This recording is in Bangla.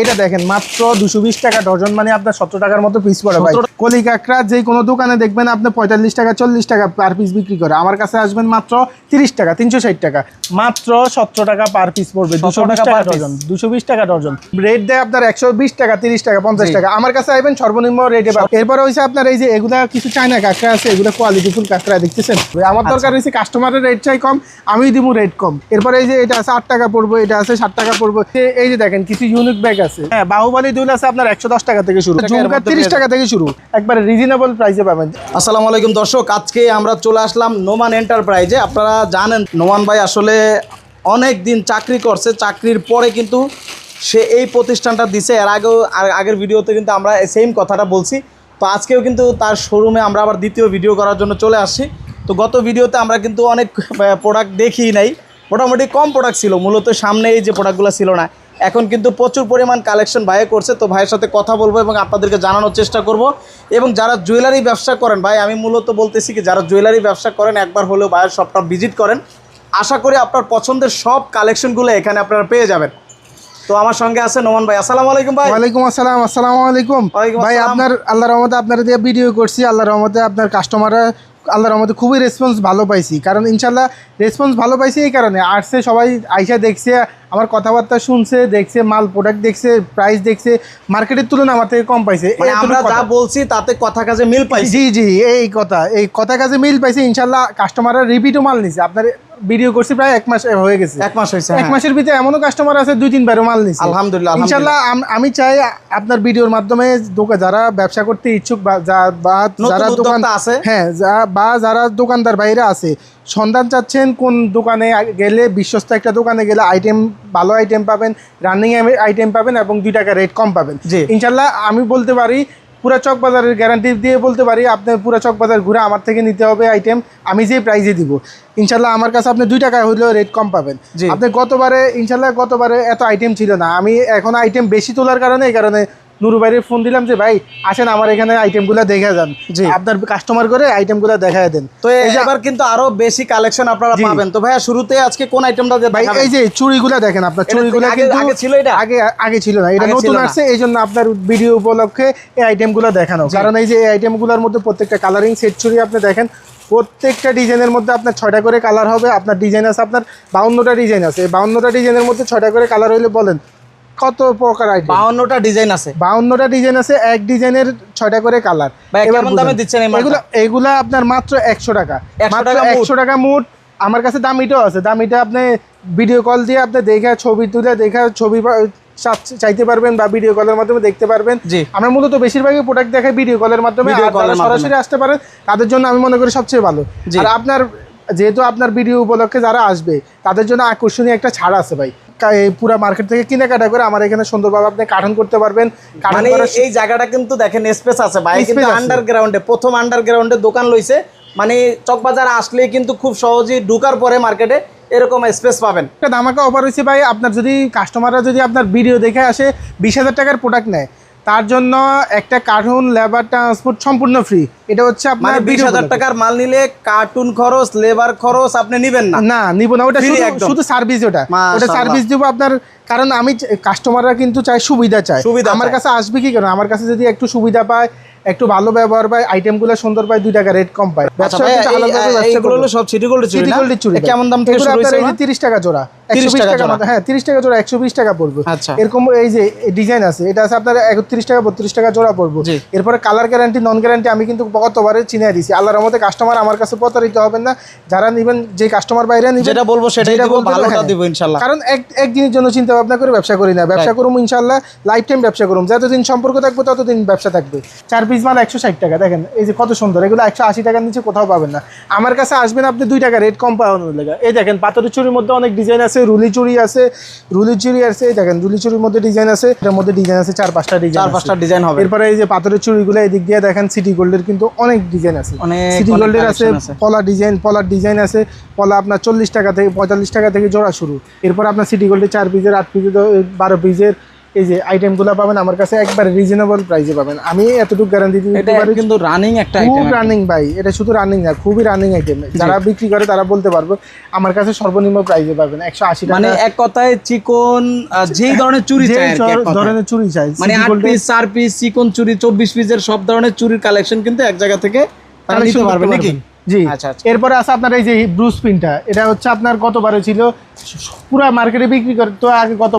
এটা দেখেন মাত্র দুশো বিশ টাকা ডজন মানে আপনার সত্তর টাকার মতো পিস করে ভাই। কলি কাঁকড়া যে কোনো দোকানে দেখবেন আপনি পঁয়তাল্লিশ টাকা চল্লিশ টাকা পার পিস বিক্রি করে। আমার কাছে আসবেন মাত্র তিরিশ টাকা তিনশো ষাট টাকা। মাত্র সত্তর টাকা পার পিস পড়বে দুশো টাকা ডজন দুশো বিশ টাকা ডজন। রেট দেয় আপনার একশো বিশ টাকা তিরিশ টাকা পঞ্চাশ টাকা। আমার কাছে আসবেন সর্বনিম্ন রেটে এরপরে হয়েছে আপনার এই যে এগুলা কিছু চায়না কাঁকড়া আছে এগুলো কোয়ালিটিফুল কাঁকড়া দেখতেছেন? আমার দরকার হয়েছে কাস্টমারের রেট চাই কম আমি দিব রেট কম। এরপরে এই যে এটা আছে আট টাকা পড়ব এটা আছে ষাট টাকা পড়ব। এই যে দেখেন কিছু ইউনিক ব্যাগ আছে। হ্যাঁ বাহুবালি দুল আছে আপনার একশো দশ টাকা থেকে শুরু। ঝুমকা তিরিশ টাকা থেকে শুরু? একবারে রিজনেবল প্রাইসে পাবেন। আসসালামু আলাইকুম দর্শক আজকে আমরা চলে আসলাম নোমান এন্টারপ্রাইজে আপনারা জানেন নোমান ভাই আসলে অনেক দিন চাকরি করছে চাকরির পরে কিন্তু সে এই প্রতিষ্ঠানটা দিছে। এর আগেও আগের ভিডিওতে কিন্তু আমরা সেম কথাটা বলছি। তো আজকেও কিন্তু তার শোরুমে আমরা আবার দ্বিতীয় ভিডিও করার জন্য চলে আসছি। তো গত ভিডিওতে আমরা কিন্তু অনেক প্রোডাক্ট দেখি নাই। মোটামুটি কম প্রোডাক্ট ছিল মূলত সামনে এই যে প্রোডাক্টগুলো ছিল না। এখন কিন্তু প্রচুর পরিমাণ কালেকশন ভাইয়ে করছে, তো ভাইয়ের সাথে কথা বলব এবং আপনাদেরকে জানানোর চেষ্টা করব। এবং যারা জুয়েলারি ব্যবসা করেন, ভাই, আমি মূলত বলতেছি কি, যারা জুয়েলারি ব্যবসা করেন, একবার হলেও ভাইয়ের শপটা ভিজিট করেন। আশা করি আপনার পছন্দের সব কালেকশনগুলো এখানে আপনারা পেয়ে যাবেন। তো আমার সঙ্গে আছে নোমান ভাই। আসসালামু আলাইকুম ভাই। ওয়ালাইকুম আসসালাম আসসালামু আলাইকুম। ভাই আপনার আল্লাহ রহমতে আপনার দিয়ে ভিডিও করছি আল্লাহ রহমতে আপনার কাস্টমাররা আল্লাহ রহমতে খুবই রেসপন্স ভালো পাইছি। কারণ ইনশাল্লাহ রেসপন্স ভালো পাইছি এই কারণে। আসছে সবাই আইসা দেখছে আমার কথাবার্তা শুনছে দেখছে মাল প্রোডাক্ট দেখছে প্রাইস দেখছে মার্কেটের তুলনায় আমার থেকে কম পাইছে। মানে আমরা যা বলছি তাতে কথা কাজে মিল পাইছি। জি জি এই কথা এই কথা কাজে মিল পাইছে। ইনশাল্লাহ কাস্টমাররা রিপিটও মাল নিছে। আপনার ভিডিও করছি প্রায় এক মাস হয়ে গেছে। এক মাস হয়েছে এক হ্যাঁ। মাসের ভিতরে এমনও কাস্টমার আছে দুই তিনবারও মাল নিছে। আলহামদুলিল্লাহ, ইনশাল্লাহ আমি চাই আপনার ভিডিওর মাধ্যমে দোকান যারা ব্যবসা করতে ইচ্ছুক বা যারা দোকান আছে। হ্যাঁ বা যারা দোকানদার বাইরে আছে সন্ধান চাচ্ছেন কোন দোকানে গেলে বিশ্বস্ত একটা দোকানে গেলে আইটেম ভালো আইটেম পাবেন রানিং আইটেম পাবেন এবং দুই টাকা রেট কম পাবেন। ইনশাল্লাহ আমি বলতে পারি পুরা চক বাজারের গ্যারান্টি দিয়ে বলতে পারি আপনার পুরা চক বাজার ঘুরে আমার থেকে নিতে হবে আইটেম আমি যে প্রাইজে দিব। ইনশাল্লাহ আমার কাছে আপনি দুই টাকা হইলেও রেট কম পাবেন। আপনি গতবারে ইনশাল্লাহ গতবারে এত আইটেম ছিল না। আমি এখন আইটেম বেশি তোলার কারণে এই কারণে নুরু ভাইয়ের ফোন দিলাম যে ভাই আসেন আমার এখানে আইটেমগুলো দেখে যান। আপনার কাস্টমার করে আইটেমগুলো দেখায় দেন। তো এবার কিন্তু আরও বেশি কালেকশন আপনারা পাবেন। তো ভাইয়া শুরুতে আজকে কোন আইটেমটা ভাই এই যে চুড়িগুলো দেখেন আপনার চুড়িগুলো কিন্তু আগে ছিল এটা? আগে আগে ছিল না। এটা নতুন আসছে এই জন্য আপনার ভিডিও উপলক্ষে এই আইটেমগুলো দেখানো। কারণ এই যে এই আইটেমগুলোর মধ্যে প্রত্যেকটা কালারিং সেট চুড়ি আপনি দেখেন প্রত্যেকটা ডিজাইনের মধ্যে আপনার ছয়টা করে কালার হবে। আপনার ডিজাইন আছে আপনার বাউন্নটা ডিজাইন আছে। এই বাউন্নটা ডিজাইনের মধ্যে ছয়টা করে কালার হইলে বলেন কত প্রকার আইটেম বাউন্নটা ডিজাইন আছে বাউন্নটা ডিজাইন আছে এক ডিজাইনের ছয়টা করে কালার কেমন দামে দিচ্ছেন এই? এগুলো এগুলা আপনার মাত্র একশো টাকা 100 মাত্র টাকা মুঠ? একশো টাকা মুঠ আমার কাছে দামিটাও আছে দামিটা আপনি ভিডিও কল দিয়ে আপনি দেখে ছবি তুলে দেখে ছবি চাইতে পারবেন বা ভিডিও কলের মাধ্যমে দেখতে পারবেন। আমরা মূলত বেশিরভাগই প্রোডাক্ট দেখাই ভিডিও কলের মাধ্যমে। সরাসরি আসতে পারেন তাদের জন্য আমি মনে করি সবচেয়ে ভালো। আর আপনার যেহেতু আপনার ভিডিও উপলক্ষে যারা আসবে তাদের জন্য আকর্ষণীয় একটা ছাড় আছে ভাই পুরা মার্কেট থেকে কিনে কাটা করে আমার এখানে সুন্দরভাবে আপনি কাঠন করতে পারবেন। কাঠন মানে এই জায়গাটা কিন্তু দেখেন স্পেস আছে ভাই কিন্তু আন্ডারগ্রাউন্ডে প্রথম আন্ডারগ্রাউন্ডে দোকান লইছে। মানে চকবাজার আসলে কিন্তু খুব সহজেই ঢুকার পরে মার্কেটে এরকম স্পেস পাবেন। একটা ধামাকা অফার হয়েছে ভাই আপনার যদি কাস্টমাররা যদি আপনার ভিডিও দেখে আসে বিশ হাজার টাকার প্রোডাক্ট নেয়। তার জন্য একটা কার্টুন লেবার ট্রান্সপোর্ট সম্পূর্ণ ফ্রি। এটা হচ্ছে মানে আপনার বিশ হাজার টাকার মাল নিলে কার্টুন খরচ লেবার খরচ আপনি নিবেন না। না নিব না ওটা শুধু সার্ভিস ওটা। ওটা সার্ভিস দিব আপনার কারণ আমি কাস্টমাররা কিন্তু চাই সুবিধা চায়। সুবিধা আমার কাছে আসবে কি কেন? আমার কাছে যদি একটু সুবিধা পায় একটু ভালো ব্যবহার পায় আইটেমগুলো সুন্দর পায় দুই টাকা রেট কম পায়। আচ্ছা ব্যবসা সব সিটি গোল্ড কেমন দাম থেকে এগুলো শুরু আপনার হয়েছে এই যে না? 30 টাকা জোড়া। 30 120 টাকা টাকা জোড়া। মতো 30 টাকা জোড়া 120 টাকা পড়বে। এরকম এই যে ডিজাইন আছে এটা আছে আপনার 31 টাকা 32 টাকা জোড়া পড়বে। জি। এরপরে কালার গ্যারান্টি নন গ্যারান্টি আমি কিন্তু গতবারে চিনিয়ে দিছি আল্লাহর রহমতে কাস্টমার আমার কাছে প্রতারিত হবেন না। যারা নেবেন যে কাস্টমার বাইরে যেটা বলব সেটাই যেটা দিব, বলতে হবে, ভালোটা হ্যাঁ। দিব ইনশাল্লাহ। কারণ এক একদিনের জন্য চিন্তা ভাবনা করে ব্যবসা করি না। ব্যবসা করুম লাইফ টাইম ব্যবসা করুম। যতদিন সম্পর্ক থাকবে ততদিন ব্যবসা থাকবে। চার পিস মাল একশো ষাট টাকা দেখেন এই যে কত সুন্দর। এগুলো একশো আশি টাকার নিচে কোথাও পাবেন না। আমার কাছে আসবেন আপনি দুই টাকা রেট কম পাওয়ানোর লেগে এই দেখেন পাথরের চুরির মধ্যে অনেক ডিজাইন আছে। রুলি চুরি আছে। রুলি চুরি আছে দেখেন রুলি চুরির মধ্যে ডিজাইন আছে এটার মধ্যে ডিজাইন আছে চার পাঁচটা ডিজাইন চার পাঁচটা ডিজাইন হবে। এরপরে এই যে পাথরের চুড়িগুলো এদিক দিয়ে দেখেন সিটি গোল্ডের কিন্তু অনেক ডিজাইন আছে। অনেক, সিটি গোল্ডের আছে পলা ডিজাইন পলার ডিজাইন আছে পলা আপনার চল্লিশ টাকা থেকে পঁয়তাল্লিশ টাকা থেকে জোড়া শুরু। এরপর আপনার সিটি গোল্ডের চার পিজের আট পিজের বারো পিসের এই যে আইটেমগুলো পাবেন আমার কাছে একবার রিজনেবল প্রাইসে পাবেন। আমি এতটুকু গ্যারান্টি দিতে পারি কিন্তু রানিং একটা খুব রানিং ভাই এটা শুধু রানিং না খুবই রানিং আইটেম যারা বিক্রি করে তারা বলতে পারবে আমার কাছে সর্বনিম্ন প্রাইসে পাবেন একশো আশি টাকা। মানে এক কথায় চিকন যেই ধরনের চুরি চাই ধরনের চুরি চাই মানে আট পিস চার পিস চিকন চুরি চব্বিশ পিসের সব ধরনের চুরির কালেকশন কিন্তু এক জায়গা থেকে তারা নিতে পারবে নাকি? জি। আচ্ছা, আচ্ছা। এরপরে আছে আপনার এই যে ব্রুস পিনটা এটা হচ্ছে আপনার গতবারে ছিল পুরো মার্কেটে বিক্রি করতো আগে গত